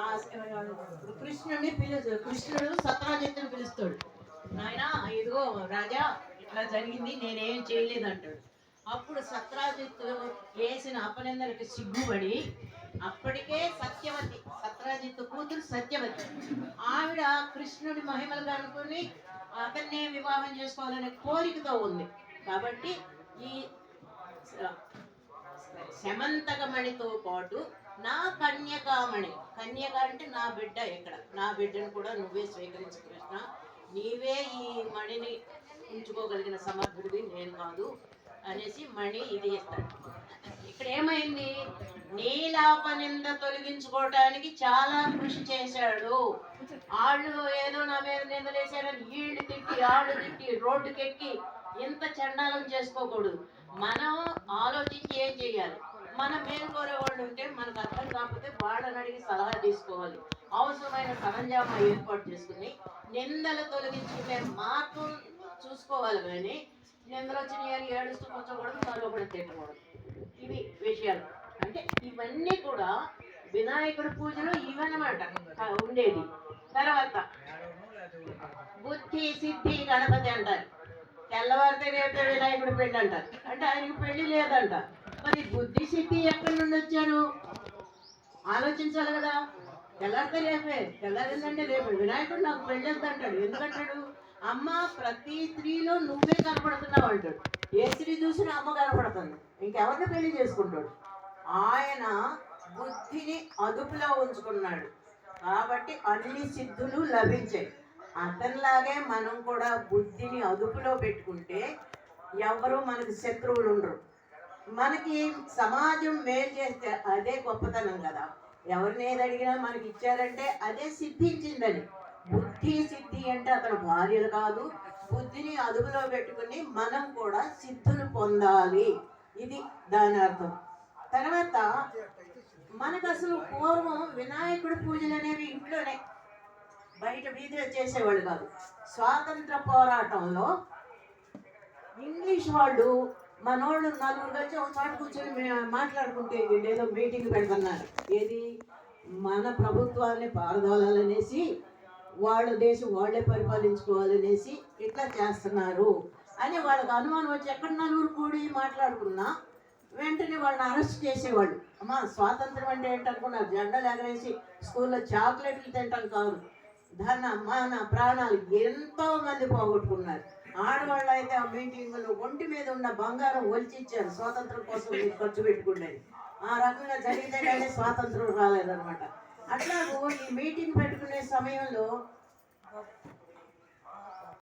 ఆ కృష్ణుడిని పిలుచు కృష్ణుడు సత్రాజిత్తుని పిలుస్తాడు. నాయన ఇదిగో రాజా ఇట్లా జరిగింది నేనేం చేయలేదు అంటాడు అప్పుడు సత్రాజిత్తు వేసిన అపనిందలకు సిగ్గుపడి అప్పటికే సత్యవతి సత్రాజిత్తు కూతురు సత్యవతి. ఆవిడ కృష్ణుడి మహిమలు కనుక్కొని అతన్నే వివాహం చేసుకోవాలనే కోరికతో ఉంది. కాబట్టి ఈ శమంతకమణితో పాటు నా కన్యకామణి. కన్యక అంటే నా బిడ్డ ఇక్కడ. నా బిడ్డను కూడా నువ్వే స్వీకరించు కృష్ణ. నీవే ఈ మణిని ఉంచుకోగలిగిన సమర్థుడివి నేను కాదు అనేసి మణి ఇది ఇస్తాడు ఇక్కడ ఏమైంది? నీలాపనింద తొలగించుకోవటానికి చాలా కృషి చేశాడు. వాళ్ళు ఏదో నా మీద నిందలేశారని వీళ్ళు తిట్టి ఆళ్ళు తిట్టి రోడ్డుకెక్కి ఇంత చండాలం చేసుకోకూడదు. మనం ఆలోచించి ఏం చేయాలి? మనం మేలుకోరే వాళ్ళు ఉంటే మనకు అర్థం కాకపోతే వాళ్ళని అడిగి సలహా తీసుకోవాలి. అవసరమైన సరంజామా ఏర్పాటు చేసుకుని నిందలు తొలగించుకునే మార్గం చూసుకోవాలి కానీ నిందలు వచ్చినాయి ఏడుస్తూ కూర్చోకూడదు మరొకటి తిట్టకూడదు. ఇవి విషయాలు. అంటే ఇవన్నీ కూడా వినాయకుడి పూజలో ఇవన్నమాట ఉండేది. తర్వాత బుద్ధి సిద్ధి గణపతి అంటారు. తెల్లవారితే రేపే వినాయకుడి పెళ్ళి అంటారు అంటే ఆయనకు పెళ్ళి లేదంట. మరి బుద్ధి సిద్ధి ఎక్కడి నుండి వచ్చారు? ఆలోచించాలి కదా. తెల్లారితే రేపే. తెల్లారిందంటే రేపు. వినాయకుడు నాకు పెళ్ళి అంటాడు ఎందుకంటాడు? అమ్మ ప్రతి స్త్రీలో నువ్వే కనపడుతున్నావు అంటాడు. ఏ స్త్రీ చూసినా అమ్మ కనపడుతుంది. ఇంకెవరిని పెళ్ళి చేసుకుంటాడు? ఆయన బుద్ధిని అదుపులో ఉంచుకున్నాడు. కాబట్టి అన్ని సిద్ధులు లభించాయి. అతనిలాగే మనం కూడా బుద్ధిని అదుపులో పెట్టుకుంటే ఎవరు మనకి శత్రువులు ఉండరు. మనకి సమాజం మేలు చేస్తే అదే గొప్పతనం కదా. ఎవరిని ఏది అడిగినా మనకి ఇచ్చారంటే అదే సిద్ధించిందని. బుద్ధి సిద్ధి అంటే అతను భార్యలు కాదు బుద్ధిని అదుపులో పెట్టుకుని మనం కూడా సిద్ధులు పొందాలి. ఇది దాని అర్థం. తర్వాత మనకు అసలు పూర్వం వినాయకుడు పూజలు అనేవి ఇంట్లోనే బయట వీధిలో చేసేవాళ్ళు కాదు. స్వాతంత్ర పోరాటంలో ఇంగ్లీష్ వాళ్ళు మనోళ్ళు నలుగురు కలిసి ఒక చోట కూర్చొని మాట్లాడుకుంటే వీళ్ళు ఏదో మీటింగ్ పెడుతున్నారు. ఏది? మన ప్రభుత్వాన్ని పారదోలాలనేసి వాళ్ళ దేశం వాళ్ళే పరిపాలించుకోవాలనేసి ఇట్లా చేస్తున్నారు అని వాళ్ళకి అనుమానం వచ్చి ఎక్కడ నలుగురు కూడి మాట్లాడుకున్నా వెంటనే వాళ్ళని అరెస్ట్ చేసేవాళ్ళు. అమ్మా స్వాతంత్రం అంటే ఏంటనుకున్నారు? జెండాలు ఎగరేసి స్కూల్లో చాక్లెట్లు తింటాం కాదు. ధన మాన ప్రాణాలు ఎంతో మంది పోగొట్టుకున్నారు. ఆడవాళ్ళు అయితే ఆ మీటింగ్లో ఒంటి మీద ఉన్న బంగారం ఒలిచిచ్చారు. స్వాతంత్రం కోసం మీరు ఖర్చు పెట్టుకునేది. ఆ రకంగా జరిగితే కానీ స్వాతంత్రం రాలేదన్నమాట. అట్లాగూ ఈ మీటింగ్ పెట్టుకునే సమయంలో